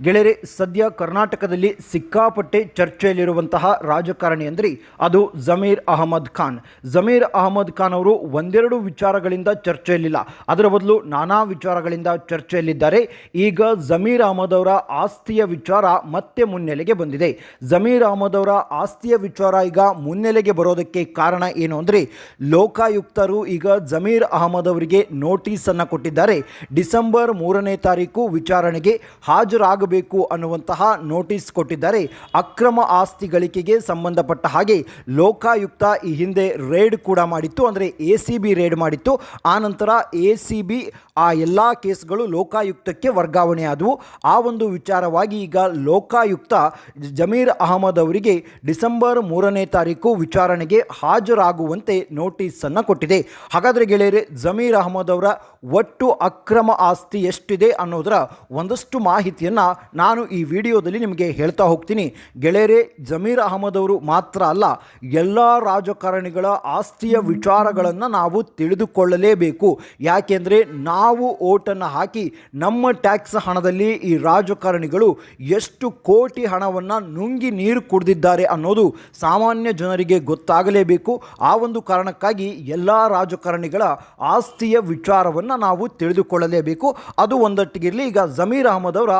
ಗೆಳೆಯರೆ, ಸದ್ಯ ಕರ್ನಾಟಕದಲ್ಲಿ ಸಿಕ್ಕಾಪಟ್ಟೆ ಚರ್ಚೆಯಲ್ಲಿರುವಂತಹ ರಾಜಕಾರಣಿ ಅಂದರೆ ಅದು ಜಮೀರ್ ಅಹಮದ್ ಖಾನ್. ಜಮೀರ್ ಅಹಮದ್ ಖಾನ್ ಅವರು ಒಂದೆರಡು ವಿಚಾರಗಳಿಂದ ಚರ್ಚೆಯಲ್ಲಿಲ್ಲ. ಅದರ ಬದಲು ನಾನಾ ವಿಚಾರಗಳಿಂದ ಚರ್ಚೆಯಲ್ಲಿದ್ದಾರೆ. ಈಗ ಜಮೀರ್ ಅಹಮದ್ ಅವರ ಆಸ್ತಿಯ ವಿಚಾರ ಮತ್ತೆ ಮುನ್ನೆಲೆಗೆ ಬಂದಿದೆ. ಜಮೀರ್ ಅಹಮದ್ ಅವರ ಆಸ್ತಿಯ ವಿಚಾರ ಈಗ ಮುನ್ನೆಲೆಗೆ ಬರೋದಕ್ಕೆ ಕಾರಣ ಏನು ಅಂದರೆ, ಲೋಕಾಯುಕ್ತರು ಈಗ ಜಮೀರ್ ಅಹಮದ್ ಅವರಿಗೆ ನೋಟಿಸನ್ನು ಕೊಟ್ಟಿದ್ದಾರೆ. ಡಿಸೆಂಬರ್ ಮೂರನೇ ತಾರೀಕು ವಿಚಾರಣೆಗೆ ಹಾಜರಾಗಬೇಕು ಅನ್ನುವಂತಹ ನೋಟಿಸ್ ಕೊಟ್ಟಿದ್ದಾರೆ. ಅಕ್ರಮ ಆಸ್ತಿ ಗಳಿಕೆಗೆ ಸಂಬಂಧಪಟ್ಟ ಹಾಗೆ ಲೋಕಾಯುಕ್ತ ಈ ಹಿಂದೆ ರೇಡ್ ಕೂಡ ಮಾಡಿತ್ತು. ಅಂದರೆ ಎ ಸಿ ಬಿ ರೇಡ್ ಮಾಡಿತ್ತು. ಆನಂತರ ಎ ಸಿ ಬಿ ಆ ಎಲ್ಲ ಕೇಸ್ಗಳು ಲೋಕಾಯುಕ್ತಕ್ಕೆ ವರ್ಗಾವಣೆ ಆದವು. ಆ ಒಂದು ವಿಚಾರವಾಗಿ ಈಗ ಲೋಕಾಯುಕ್ತ ಜಮೀರ್ ಅಹಮದ್ ಅವರಿಗೆ ಡಿಸೆಂಬರ್ ಮೂರನೇ ತಾರೀಕು ವಿಚಾರಣೆಗೆ ಹಾಜರಾಗುವಂತೆ ನೋಟಿಸನ್ನು ಕೊಟ್ಟಿದೆ. ಹಾಗಾದರೆ ಗೆಳೆಯರೆ, ಜಮೀರ್ ಅಹಮದ್ ಅವರ ಒಟ್ಟು ಅಕ್ರಮ ಆಸ್ತಿ ಎಷ್ಟಿದೆ ಅನ್ನೋದರ ಒಂದಷ್ಟು ಮಾಹಿತಿಯನ್ನು ನಾನು ಈ ವಿಡಿಯೋದಲ್ಲಿ ನಿಮಗೆ ಹೇಳ್ತಾ ಹೋಗ್ತೀನಿ. ಗೆಳೆಯರೇ, ಜಮೀರ್ ಅಹಮದ್ ಅವರು ಮಾತ್ರ ಅಲ್ಲ, ಎಲ್ಲ ರಾಜಕಾರಣಿಗಳ ಆಸ್ತಿಯ ವಿಚಾರಗಳನ್ನು ನಾವು ತಿಳಿದುಕೊಳ್ಳಲೇಬೇಕು. ಯಾಕೆಂದರೆ ನಾವು ಓಟನ್ನು ಹಾಕಿ ನಮ್ಮ ಟ್ಯಾಕ್ಸ್ ಹಣದಲ್ಲಿ ಈ ರಾಜಕಾರಣಿಗಳು ಎಷ್ಟು ಕೋಟಿ ಹಣವನ್ನು ನುಂಗಿ ನೀರು ಕುಡಿದಿದ್ದಾರೆ ಅನ್ನೋದು ಸಾಮಾನ್ಯ ಜನರಿಗೆ ಗೊತ್ತಾಗಲೇಬೇಕು. ಆ ಒಂದು ಕಾರಣಕ್ಕಾಗಿ ಎಲ್ಲ ರಾಜಕಾರಣಿಗಳ ಆಸ್ತಿಯ ವಿಚಾರವನ್ನು ನಾವು ತಿಳಿದುಕೊಳ್ಳಲೇಬೇಕು. ಅದು ಒಂದಟ್ಟಿಗಿರಲಿ, ಈಗ ಜಮೀರ್ ಅಹಮದ್ ಅವರ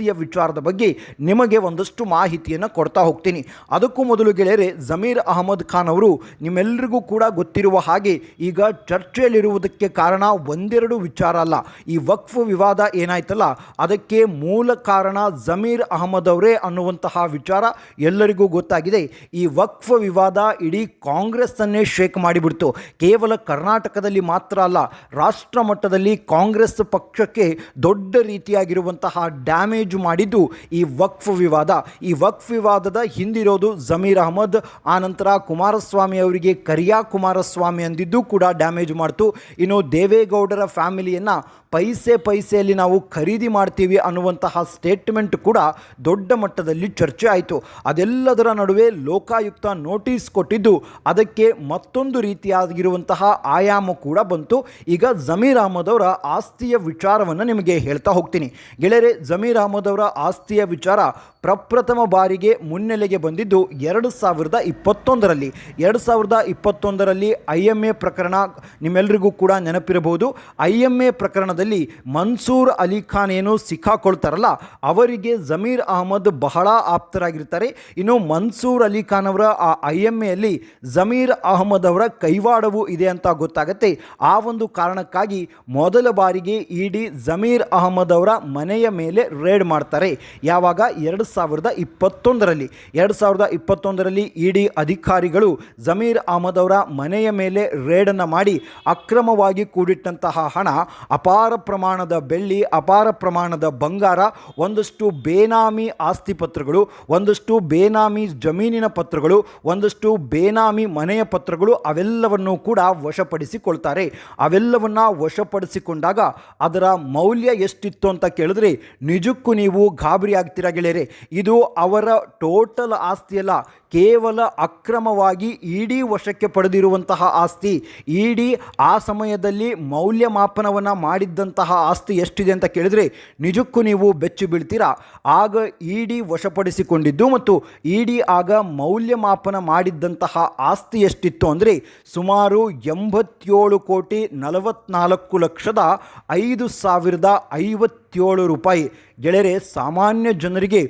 ಆಸ್ತಿಯ ವಿಚಾರದ ಬಗ್ಗೆ ನಿಮಗೆ ಒಂದಷ್ಟು ಮಾಹಿತಿಯನ್ನು ಕೊಡ್ತಾ ಹೋಗ್ತೀನಿ. ಅದಕ್ಕೂ ಮೊದಲು ಗೆಳೆಯರೆ, ಜಮೀರ್ ಅಹಮದ್ ಖಾನ್ ಅವರು ನಿಮ್ಮೆಲ್ಲರಿಗೂ ಕೂಡ ಗೊತ್ತಿರುವ ಹಾಗೆ ಈಗ ಚರ್ಚೆಯಲ್ಲಿರುವುದಕ್ಕೆ ಕಾರಣ ಒಂದೆರಡು ವಿಚಾರ ಅಲ್ಲ. ಈ ವಕ್ಫ್ ವಿವಾದ ಏನಾಯ್ತಲ್ಲ, ಅದಕ್ಕೆ ಮೂಲ ಕಾರಣ ಜಮೀರ್ ಅಹಮದ್ ಅವರೇ ಅನ್ನುವಂತಹ ವಿಚಾರ ಎಲ್ಲರಿಗೂ ಗೊತ್ತಾಗಿದೆ. ಈ ವಕ್ಫ್ ವಿವಾದ ಇಡೀ ಕಾಂಗ್ರೆಸ್ಸನ್ನೇ ಶೇಕ್ ಮಾಡಿಬಿಡ್ತು. ಕೇವಲ ಕರ್ನಾಟಕದಲ್ಲಿ ಮಾತ್ರ ಅಲ್ಲ ರಾಷ್ಟ್ರ ಮಟ್ಟದಲ್ಲಿ ಕಾಂಗ್ರೆಸ್ ಪಕ್ಷಕ್ಕೆ ದೊಡ್ಡ ರೀತಿಯಾಗಿರುವಂತಹ ಡ್ಯಾಮೇಜ್ ಮಾಡಿದ್ದು ಈ ವಕ್ಫ್ ವಿವಾದ. ಈ ವಕ್ಫ್ ವಿವಾದದ ಹಿಂದಿರೋದು ಜಮೀರ್ ಅಹಮದ್. ಆನಂತರ ಕುಮಾರಸ್ವಾಮಿ ಅವರಿಗೆ ಕರಿಯಾ ಕುಮಾರಸ್ವಾಮಿ ಅಂದಿದ್ದು ಕೂಡ ಡ್ಯಾಮೇಜ್ ಮಾಡ್ತು. ಇನ್ನು ದೇವೇಗೌಡರ ಫ್ಯಾಮಿಲಿಯನ್ನು ಪೈಸೆ ಪೈಸೆಯಲ್ಲಿ ನಾವು ಖರೀದಿ ಮಾಡ್ತೀವಿ ಅನ್ನುವಂತಹ ಸ್ಟೇಟ್ಮೆಂಟ್ ಕೂಡ ದೊಡ್ಡ ಮಟ್ಟದಲ್ಲಿ ಚರ್ಚೆ ಆಯಿತು. ಅದೆಲ್ಲದರ ನಡುವೆ ಲೋಕಾಯುಕ್ತ ನೋಟಿಸ್ ಕೊಟ್ಟಿದ್ದು, ಅದಕ್ಕೆ ಮತ್ತೊಂದು ರೀತಿಯಾಗಿರುವಂತಹ ಆಯಾಮ ಕೂಡ ಬಂತು. ಈಗ ಜಮೀರ್ ಅಹಮದ್ ಅವರ ಆಸ್ತಿಯ ವಿಚಾರವನ್ನು ನಿಮಗೆ ಹೇಳ್ತಾ ಹೋಗ್ತೀನಿ. ಗೆಳೆಯರೆ, ಜಮೀರ್ ಅಹಮದ್ ಅವರ ಆಸ್ತಿಯ ವಿಚಾರ ಪ್ರಪ್ರಥಮ ಬಾರಿಗೆ ಮುನ್ನೆಲೆಗೆ ಬಂದಿದ್ದು ಎರಡು ಸಾವಿರದ ಇಪ್ಪತ್ತೊಂದರಲ್ಲಿ. ಎರಡು ಸಾವಿರದ ಇಪ್ಪತ್ತೊಂದರಲ್ಲಿ ಐ ಎಂ ಎ ಪ್ರಕರಣ ನಿಮ್ಮೆಲ್ಲರಿಗೂ ಕೂಡ ನೆನಪಿರಬಹುದು. ಐ ಎಂ ಎ ಪ್ರಕರಣದಲ್ಲಿ ಮನ್ಸೂರ್ ಅಲಿ ಖಾನ್ ಏನು ಸಿಕ್ಕಾಕೊಳ್ತಾರಲ್ಲ, ಅವರಿಗೆ ಜಮೀರ್ ಅಹಮದ್ ಬಹಳ ಆಪ್ತರಾಗಿರ್ತಾರೆ. ಇನ್ನು ಮನ್ಸೂರ್ ಅಲಿ ಖಾನ್ ಅವರ ಆ ಐ ಎಂ ಎಲ್ಲಿ ಜಮೀರ್ ಅಹಮದ್ ಅವರ ಕೈವಾಡವೂ ಇದೆ ಅಂತ ಗೊತ್ತಾಗುತ್ತೆ. ಆ ಒಂದು ಕಾರಣಕ್ಕಾಗಿ ಮೊದಲ ಬಾರಿಗೆ ಇಡಿ ಜಮೀರ್ ಅಹಮದ್ ಅವರ ಮನೆಯ ಮೇಲೆ ರೇಡ್ ಮಾಡ್ತಾರೆ. ಯಾವಾಗ? ಎರಡು ಸಾವಿರದ ಇಪ್ಪತ್ತೊಂದರಲ್ಲಿ, ಎರಡು ಸಾವಿರದ ಇಪ್ಪತ್ತೊಂದರಲ್ಲಿ ಇಡಿ ಅಧಿಕಾರಿಗಳು ಜಮೀರ್ ಅಹಮದ್ ಅವರ ಮನೆಯ ಮೇಲೆ ರೇಡನ್ನು ಮಾಡಿ ಅಕ್ರಮವಾಗಿ ಕೂಡಿಟ್ಟಂತಹ ಹಣ, ಅಪಾರ ಪ್ರಮಾಣದ ಬೆಳ್ಳಿ, ಅಪಾರ ಪ್ರಮಾಣದ ಬಂಗಾರ, ಒಂದಷ್ಟು ಬೇನಾಮಿ ಆಸ್ತಿ ಪತ್ರಗಳು, ಒಂದಷ್ಟು ಬೇನಾಮಿ ಜಮೀನಿನ ಪತ್ರಗಳು, ಒಂದಷ್ಟು ಬೇನಾಮಿ ಮನೆಯ ಪತ್ರಗಳು ಅವೆಲ್ಲವನ್ನು ಕೂಡ ವಶಪಡಿಸಿಕೊಳ್ತಾರೆ. ಅವೆಲ್ಲವನ್ನು ವಶಪಡಿಸಿಕೊಂಡಾಗ ಅದರ ಮೌಲ್ಯ ಎಷ್ಟಿತ್ತು ಅಂತ ಕೇಳಿದ್ರೆ, ನಿಜಕ್ಕೂ ನೀವು ಗಾಬರಿ ಆಗ್ತೀರಾ ಗೆಳೆಯರೆ? ಇದು ಅವರ ಟೋಟಲ್ ಆಸ್ತಿಯಲ್ಲ ಕೇವಲ ಅಕ್ರಮವಾಗಿ ಇಡಿ ವಶಕ್ಕೆ ಪಡೆದಿರುವಂತಹ ಆಸ್ತಿ. ಇಡಿ ಆ ಸಮಯದಲ್ಲಿ ಮೌಲ್ಯಮಾಪನವನ್ನು ಮಾಡಿದ್ದಂತಹ ಆಸ್ತಿ ಎಷ್ಟಿದೆ ಅಂತ ಕೇಳಿದರೆ ನಿಜಕ್ಕೂ ನೀವು ಬೆಚ್ಚು ಬೀಳ್ತೀರಾ. ಆಗ ಇಡಿ ವಶಪಡಿಸಿಕೊಂಡಿದ್ದು ಮತ್ತು ಇಡಿ ಆಗ ಮೌಲ್ಯಮಾಪನ ಮಾಡಿದ್ದಂತಹ ಆಸ್ತಿ ಎಷ್ಟಿತ್ತು ಅಂದರೆ ಸುಮಾರು ಎಂಬತ್ತೇಳು ಕೋಟಿ ನಲವತ್ನಾಲ್ಕು ಲಕ್ಷದ ಐದು ಸಾವಿರದ ಐವತ್ತೇಳು ರೂಪಾಯಿ. ಗೆಳೆಯರೆ, ಸಾಮಾನ್ಯ ಜನರಿಗೆ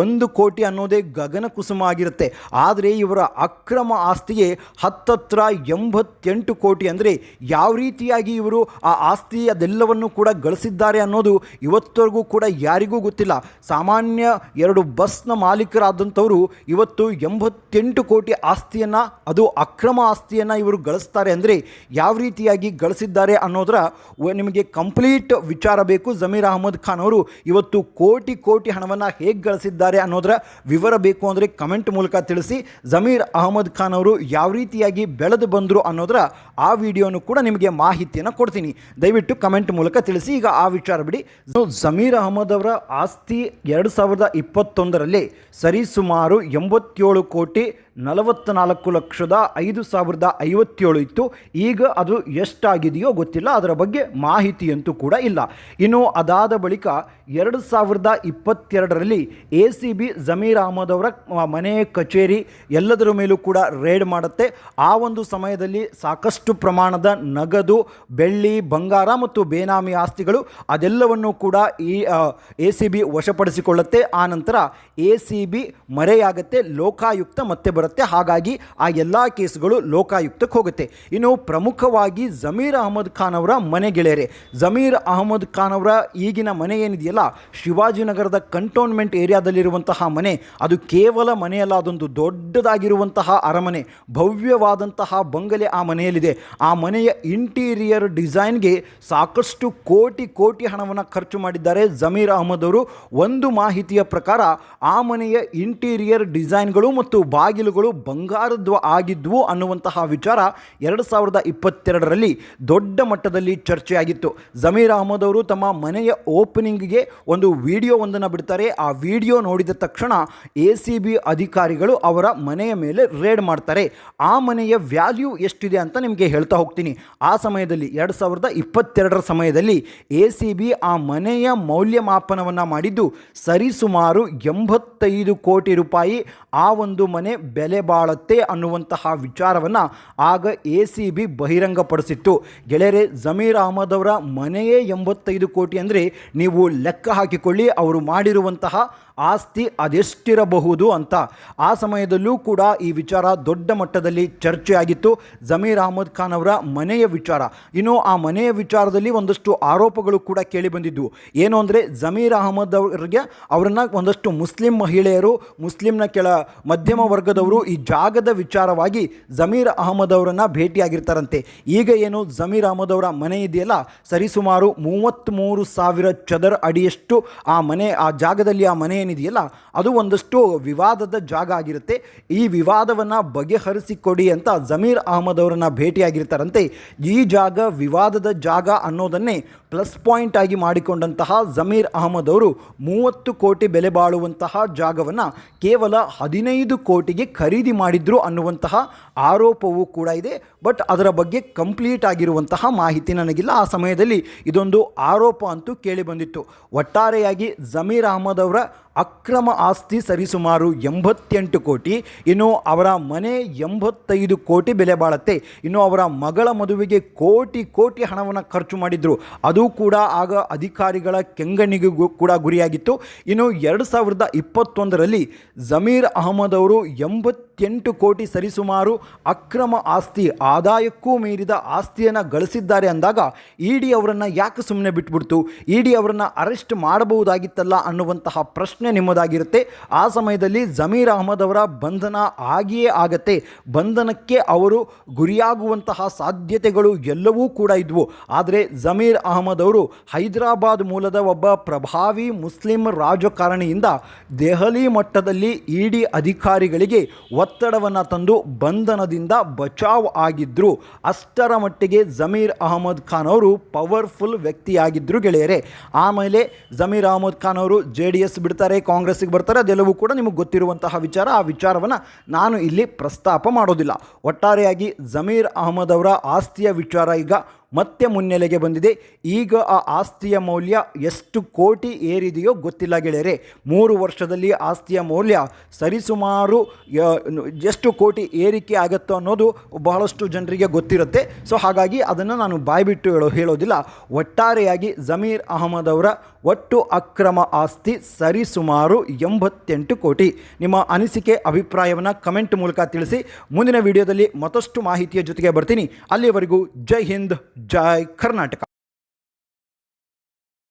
ಒಂದು ಕೋಟಿ ಅನ್ನೋದೇ ಗಗನ ಕುಸುಮ ಆಗಿರುತ್ತೆ. ಆದರೆ ಇವರ ಅಕ್ರಮ ಆಸ್ತಿಗೆ ಹತ್ತತ್ರ ಎಂಬತ್ತೆಂಟು ಕೋಟಿ ಅಂದರೆ ಯಾವ ರೀತಿಯಾಗಿ ಇವರು ಆ ಆಸ್ತಿ ಅದೆಲ್ಲವನ್ನು ಕೂಡ ಗಳಿಸಿದ್ದಾರೆ ಅನ್ನೋದು ಇವತ್ತವರೆಗೂ ಕೂಡ ಯಾರಿಗೂ ಗೊತ್ತಿಲ್ಲ. ಸಾಮಾನ್ಯ ಎರಡು ಬಸ್ನ ಮಾಲೀಕರಾದಂಥವರು ಇವತ್ತು ಎಂಬತ್ತೆಂಟು ಕೋಟಿ ಆಸ್ತಿಯನ್ನು, ಅದು ಅಕ್ರಮ ಆಸ್ತಿಯನ್ನು ಇವರು ಗಳಿಸ್ತಾರೆ ಅಂದರೆ ಯಾವ ರೀತಿಯಾಗಿ ಗಳಿಸಿದ್ದಾರೆ ಅನ್ನೋದರ ನಿಮಗೆ ಕಂಪ್ಲೀಟ್ ವಿಚಾರ ಬೇಕು. ಜಮೀರ್ ಅಹಮದ್ ಖಾನ್ ಅವರು ಇವತ್ತು ಕೋಟಿ ಕೋಟಿ ಹಣವನ್ನು ಹೇಗೆ ಗಳಿಸಿದ್ದಾರೆ ಅನ್ನೋದರ ವಿವರ ಬೇಕು ಅಂದರೆ ಕಮೆಂಟ್ ಮೂಲಕ ತಿಳಿಸಿ. ಜಮೀರ್ ಅಹಮದ್ ಖಾನ್ ಅವರು ಯಾವ ರೀತಿಯಾಗಿ ಬೆಳೆದು ಬಂದರು ಅನ್ನೋದರ ಆ ವಿಡಿಯೋನು ಕೂಡ ನಿಮಗೆ ಮಾಹಿತಿಯನ್ನು ಕೊಡ್ತೀನಿ. ದಯವಿಟ್ಟು ಕಮೆಂಟ್ ಮೂಲಕ ತಿಳಿಸಿ. ಈಗ ಆ ವಿಚಾರ ಬಿಡಿ. ಜಮೀರ್ ಅಹಮದ್ ಅವರ ಆಸ್ತಿ ಎರಡು ಸಾವಿರದ ಇಪ್ಪತ್ತೊಂದರಲ್ಲಿ ಸರಿಸುಮಾರು ಎಂಬತ್ತೇಳು ಕೋಟಿ ನಲವತ್ತ್ನಾಲ್ಕು ಲಕ್ಷದ ಐದು ಸಾವಿರದ ಐವತ್ತೇಳು ಇತ್ತು. ಈಗ ಅದು ಎಷ್ಟಾಗಿದೆಯೋ ಗೊತ್ತಿಲ್ಲ, ಅದರ ಬಗ್ಗೆ ಮಾಹಿತಿಯಂತೂ ಕೂಡ ಇಲ್ಲ. ಇನ್ನು ಅದಾದ ಬಳಿಕ ಎರಡು ಸಾವಿರದ ಇಪ್ಪತ್ತೆರಡರಲ್ಲಿ A C B Zameer Ahmed ಅವರ ಮನೆ ಕಚೇರಿ ಎಲ್ಲದರ ಮೇಲೂ ಕೂಡ ರೇಡ್ ಮಾಡುತ್ತೆ. ಆ ಒಂದು ಸಮಯದಲ್ಲಿ ಸಾಕಷ್ಟು ಪ್ರಮಾಣದ ನಗದು, ಬೆಳ್ಳಿ, ಬಂಗಾರ ಮತ್ತು ಬೇನಾಮಿ ಆಸ್ತಿಗಳು ಅದೆಲ್ಲವನ್ನು ಕೂಡ ಈ ಎ ಸಿ ಬಿ ವಶಪಡಿಸಿಕೊಳ್ಳುತ್ತೆ. ಆ ನಂತರ ಎ ಸಿ ಬಿ ಮರೆಯಾಗತ್ತೆ. ಲೋಕಾಯುಕ್ತ ಮತ್ತೆ ಬರುತ್ತೆ. ಹಾಗಾಗಿ ಆ ಎಲ್ಲ ಕೇಸುಗಳು ಲೋಕಾಯುಕ್ತಕ್ಕೆ ಹೋಗುತ್ತೆ. ಇನ್ನು ಪ್ರಮುಖವಾಗಿ ಜಮೀರ್ ಅಹಮದ್ ಖಾನ್ ಅವರ ಮನೆ ಗೆಳೆಯರೆ. ಜಮೀರ್ ಅಹಮದ್ ಖಾನ್ ಅವರ ಈಗಿನ ಮನೆ ಏನಿದೆಯಲ್ಲ, ಶಿವಾಜಿನಗರದ ಕಂಟೋನ್ಮೆಂಟ್ ಏರಿಯಾದಲ್ಲಿರುವಂತಹ ಮನೆ, ಅದು ಕೇವಲ ಮನೆಯಲ್ಲ, ಅದೊಂದು ದೊಡ್ಡದಾಗಿರುವಂತಹ ಅರಮನೆ, ಭವ್ಯವಾದಂತಹ ಬಂಗಲೆ ಆ ಮನೆಯಲ್ಲಿದೆ. ಆ ಮನೆಯ ಇಂಟೀರಿಯರ್ ಡಿಸೈನ್ಗೆ ಸಾಕಷ್ಟು ಕೋಟಿ ಕೋಟಿ ಹಣವನ್ನು ಖರ್ಚು ಮಾಡಿದ್ದಾರೆ ಜಮೀರ್ ಅಹಮದ್ ಅವರು. ಒಂದು ಮಾಹಿತಿಯ ಪ್ರಕಾರ ಆ ಮನೆಯ ಇಂಟೀರಿಯರ್ ಡಿಸೈನ್ಗಳು ಮತ್ತು ಬಾಗಿಲುಗಳು ಬಂಗಾರದ್ವ ಆಗಿದ್ವು ಅನ್ನುವಂತಹ ವಿಚಾರ ಎರಡು ಸಾವಿರದ ಇಪ್ಪತ್ತೆರಡರಲ್ಲಿ ದೊಡ್ಡ ಮಟ್ಟದಲ್ಲಿ ಚರ್ಚೆಯಾಗಿತ್ತು. ಜಮೀರ್ ಅಹಮದ್ ಅವರು ತಮ್ಮ ಮನೆಯ ಓಪನಿಂಗ್ಗೆ ಒಂದು ವಿಡಿಯೋ ಒಂದನ್ನು ಬಿಡ್ತಾರೆ. ಆ ವಿಡಿಯೋ ನೋಡಿದ ತಕ್ಷಣ ಎ ಸಿ ಬಿ ಅಧಿಕಾರಿಗಳು ಅವರ ಮನೆಯ ಮೇಲೆ ರೇಡ್ ಮಾಡ್ತಾರೆ. ಆ ಮನೆಯ ವ್ಯಾಲ್ಯೂ ಎಷ್ಟಿದೆ ಅಂತ ನಿಮಗೆ ಹೇಳ್ತಾ ಹೋಗ್ತೀನಿ. ಆ ಸಮಯದಲ್ಲಿ, ಎರಡು ಸಾವಿರದ ಇಪ್ಪತ್ತೆರಡರ ಸಮಯದಲ್ಲಿ ಎ ಸಿ ಬಿ ಆ ಮನೆಯ ಮೌಲ್ಯಮಾಪನವನ್ನು ಮಾಡಿದ್ದು ಸರಿಸುಮಾರು ಎಂಬತ್ತೈದು ಕೋಟಿ ರೂಪಾಯಿ. ಆ ಒಂದು ಮನೆ ಬೆಲೆ ಬಾಳುತ್ತೆ ಅನ್ನುವಂತಹ ವಿಚಾರವನ್ನು ಆಗ ಎ ಸಿ ಬಿ ಬಹಿರಂಗಪಡಿಸಿತ್ತು. ಗೆಳೆಯರೆ, ಜಮೀರ್ ಅಹಮದ್ ಅವರ ಮನೆಯೇ ಎಂಬತ್ತೈದು ಕೋಟಿ ಅಂದರೆ ನೀವು ಲೆಕ್ಕ ಹಾಕಿಕೊಳ್ಳಿ, ಅವರು ಮಾಡಿರುವಂತಹ ಆಸ್ತಿ ಅದೆಷ್ಟಿರಬಹುದು ಅಂತ. ಆ ಸಮಯದಲ್ಲೂ ಕೂಡ ಈ ವಿಚಾರ ದೊಡ್ಡ ಮಟ್ಟದಲ್ಲಿ ಚರ್ಚೆಯಾಗಿತ್ತು. ಜಮೀರ್ ಅಹಮದ್ ಖಾನ್ ಅವರ ಮನೆಯ ವಿಚಾರ. ಇನ್ನು ಆ ಮನೆಯ ವಿಚಾರದಲ್ಲಿ ಒಂದಷ್ಟು ಆರೋಪಗಳು ಕೂಡ ಕೇಳಿ ಬಂದಿದ್ವು ಏನು ಅಂದರೆ ಜಮೀರ್ ಅಹಮದ್ ಅವರಿಗೆ ಅವರನ್ನು ಒಂದಷ್ಟು ಮುಸ್ಲಿಂ ಮಹಿಳೆಯರು, ಮುಸ್ಲಿಂನ ಕೆಳ ಮಧ್ಯಮ ವರ್ಗದವರು ಈ ಜಾಗದ ವಿಚಾರವಾಗಿ ಜಮೀರ್ ಅಹಮದ್ ಅವರನ್ನು ಭೇಟಿಯಾಗಿರ್ತಾರಂತೆ. ಈಗ ಏನು ಜಮೀರ್ ಅಹಮದ್ ಅವರ ಮನೆ ಇದೆಯಲ್ಲ? ಸರಿಸುಮಾರು ಮೂವತ್ತ್ಮೂರು ಸಾವಿರ ಚದರ ಅಡಿಯಷ್ಟು ಆ ಮನೆ, ಆ ಜಾಗದಲ್ಲಿ ಆ ಮನೆ ಏನಿದೆಯಲ್ಲ, ಅದು ಒಂದಷ್ಟು ವಿವಾದದ ಜಾಗ ಆಗಿರುತ್ತೆ. ಈ ವಿವಾದವನ್ನು ಬಗೆಹರಿಸಿಕೊಡಿ ಅಂತ ಜಮೀರ್ ಅಹಮದ್ ಅವರನ್ನು ಭೇಟಿಯಾಗಿರ್ತಾರಂತೆ. ಈ ಜಾಗ ವಿವಾದದ ಜಾಗ ಅನ್ನೋದನ್ನೇ ಪ್ಲಸ್ ಪಾಯಿಂಟ್ ಆಗಿ ಮಾಡಿಕೊಂಡಂತಹ ಜಮೀರ್ ಅಹಮದ್ ಅವರು ಮೂವತ್ತು ಕೋಟಿ ಬೆಲೆ ಬಾಳುವಂತಹ ಜಾಗವನ್ನು ಕೇವಲ ಹದಿನೈದು ಕೋಟಿಗೆ ಖರೀದಿ ಮಾಡಿದ್ರು ಅನ್ನುವಂತಹ ಆರೋಪವೂ ಕೂಡ ಇದೆ. ಬಟ್ ಅದರ ಬಗ್ಗೆ ಕಂಪ್ಲೀಟ್ ಆಗಿರುವಂತಹ ಮಾಹಿತಿ ನನಗಿಲ್ಲ. ಆ ಸಮಯದಲ್ಲಿ ಇದೊಂದು ಆರೋಪ ಅಂತೂ ಕೇಳಿ ಬಂದಿತ್ತು. ಒಟ್ಟಾರೆಯಾಗಿ ಜಮೀರ್ ಅಹಮದ್ ಅವರ ಅಕ್ರಮ ಆಸ್ತಿ ಸರಿಸುಮಾರು ಎಂಬತ್ತೆಂಟು ಕೋಟಿ, ಇನ್ನು ಅವರ ಮನೆ ಎಂಬತ್ತೈದು ಕೋಟಿ ಬೆಲೆ ಬಾಳತ್ತೆ. ಇನ್ನು ಅವರ ಮಗಳ ಮದುವೆಗೆ ಕೋಟಿ ಕೋಟಿ ಹಣವನ್ನು ಖರ್ಚು ಮಾಡಿದ್ರು. ಅದು ಕೂಡ ಆಗ ಅಧಿಕಾರಿಗಳ ಕೆಂಗಣ್ಣಿಗೂ ಕೂಡ ಗುರಿಯಾಗಿತ್ತು. ಇನ್ನು ಎರಡು ಸಾವಿರದ ಇಪ್ಪತ್ತೊಂದರಲ್ಲಿ ಜಮೀರ್ ಅಹಮದ್ ಅವರು ಎಂಬತ್ತೆಂಟು ಕೋಟಿ ಸರಿಸುಮಾರು ಅಕ್ರಮ ಆಸ್ತಿ ಆದಾಯಕ್ಕೂ ಮೀರಿದ ಆಸ್ತಿಯನ್ನು ಗಳಿಸಿದ್ದಾರೆ ಅಂದಾಗ ಇಡಿ ಅವರನ್ನು ಯಾಕೆ ಸುಮ್ಮನೆ ಬಿಟ್ಬಿಡ್ತು? ಇಡಿ ಅವರನ್ನು ಅರೆಸ್ಟ್ ಮಾಡಬಹುದಾಗಿತ್ತಲ್ಲ ಅನ್ನುವಂತಹ ಪ್ರಶ್ನೆ ನಿಮ್ಮದಾಗಿರುತ್ತೆ. ಆ ಸಮಯದಲ್ಲಿ ಜಮೀರ್ ಅಹಮದ್ ಅವರ ಬಂಧನ ಆಗಿಯೇ ಆಗತ್ತೆ. ಬಂಧನಕ್ಕೆ ಅವರು ಗುರಿಯಾಗುವಂತಹ ಸಾಧ್ಯತೆಗಳು ಎಲ್ಲವೂ ಕೂಡ ಇದ್ವು. ಆದರೆ ಜಮೀರ್ ಅಹಮದ್ ಅವರು ಹೈದರಾಬಾದ್ ಮೂಲದ ಒಬ್ಬ ಪ್ರಭಾವಿ ಮುಸ್ಲಿಂ ರಾಜಕಾರಣಿಯಿಂದ ದೆಹಲಿ ಮಟ್ಟದಲ್ಲಿ ಇಡಿ ಅಧಿಕಾರಿಗಳಿಗೆ ಒತ್ತಡವನ್ನು ತಂದು ಬಂಧನದಿಂದ ಬಚಾವ್ ಆಗಿದ್ದರು ಅಷ್ಟರ ಮಟ್ಟಿಗೆ ಜಮೀರ್ ಅಹಮದ್ ಖಾನ್ ಅವರು ಪವರ್ಫುಲ್ ವ್ಯಕ್ತಿಯಾಗಿದ್ದರು ಗೆಳೆಯರೆ. ಆಮೇಲೆ ಜಮೀರ್ ಅಹಮದ್ ಖಾನ್ ಅವರು ಜೆ ಡಿ ಎಸ್ ಬಿಡ್ತಾರೆ, ಕಾಂಗ್ರೆಸ್ಸಿಗೆ ಬರ್ತಾರೆ, ಅದೆಲ್ಲವೂ ಕೂಡ ನಿಮಗೆ ಗೊತ್ತಿರುವಂತಹ ವಿಚಾರ. ಆ ವಿಚಾರವನ್ನು ನಾನು ಇಲ್ಲಿ ಪ್ರಸ್ತಾಪ ಮಾಡೋದಿಲ್ಲ. ಒಟ್ಟಾರೆಯಾಗಿ ಜಮೀರ್ ಅಹಮದ್ ಅವರ ಆಸ್ತಿಯ ವಿಚಾರ ಈಗ ಮತ್ತೆ ಮುನ್ನೆಲೆಗೆ ಬಂದಿದೆ. ಈಗ ಆ ಆಸ್ತಿಯ ಮೌಲ್ಯ ಎಷ್ಟು ಕೋಟಿ ಏರಿದೆಯೋ ಗೊತ್ತಿಲ್ಲ ಗೆಳೆಯರೆ. ಮೂರು ವರ್ಷದಲ್ಲಿ ಆಸ್ತಿಯ ಮೌಲ್ಯ ಸರಿಸುಮಾರು ಎಷ್ಟು ಕೋಟಿ ಏರಿಕೆ ಆಗುತ್ತೋ ಅನ್ನೋದು ಬಹಳಷ್ಟು ಜನರಿಗೆ ಗೊತ್ತಿರುತ್ತೆ. ಸೊ ಹಾಗಾಗಿ ಅದನ್ನು ನಾನು ಬಾಯ್ಬಿಟ್ಟು ಹೇಳೋ, ಹೇಳೋದಿಲ್ಲ. ಒಟ್ಟಾರೆಯಾಗಿ ಜಮೀರ್ ಅಹಮದ್ ಅವರ ಒಟ್ಟು ಅಕ್ರಮ ಆಸ್ತಿ ಸರಿಸುಮಾರು ಎಂಬತ್ತೆಂಟು ಕೋಟಿ. ನಿಮ್ಮ ಅನಿಸಿಕೆ, ಅಭಿಪ್ರಾಯವನ್ನು ಕಮೆಂಟ್ ಮೂಲಕ ತಿಳಿಸಿ. ಮುಂದಿನ ವಿಡಿಯೋದಲ್ಲಿ ಮತ್ತಷ್ಟು ಮಾಹಿತಿಯ ಜೊತೆಗೆ ಬರ್ತೀನಿ. ಅಲ್ಲಿವರೆಗೂ ಜೈ ಹಿಂದ್ ಜೈ ಕರ್ನಾಟಕ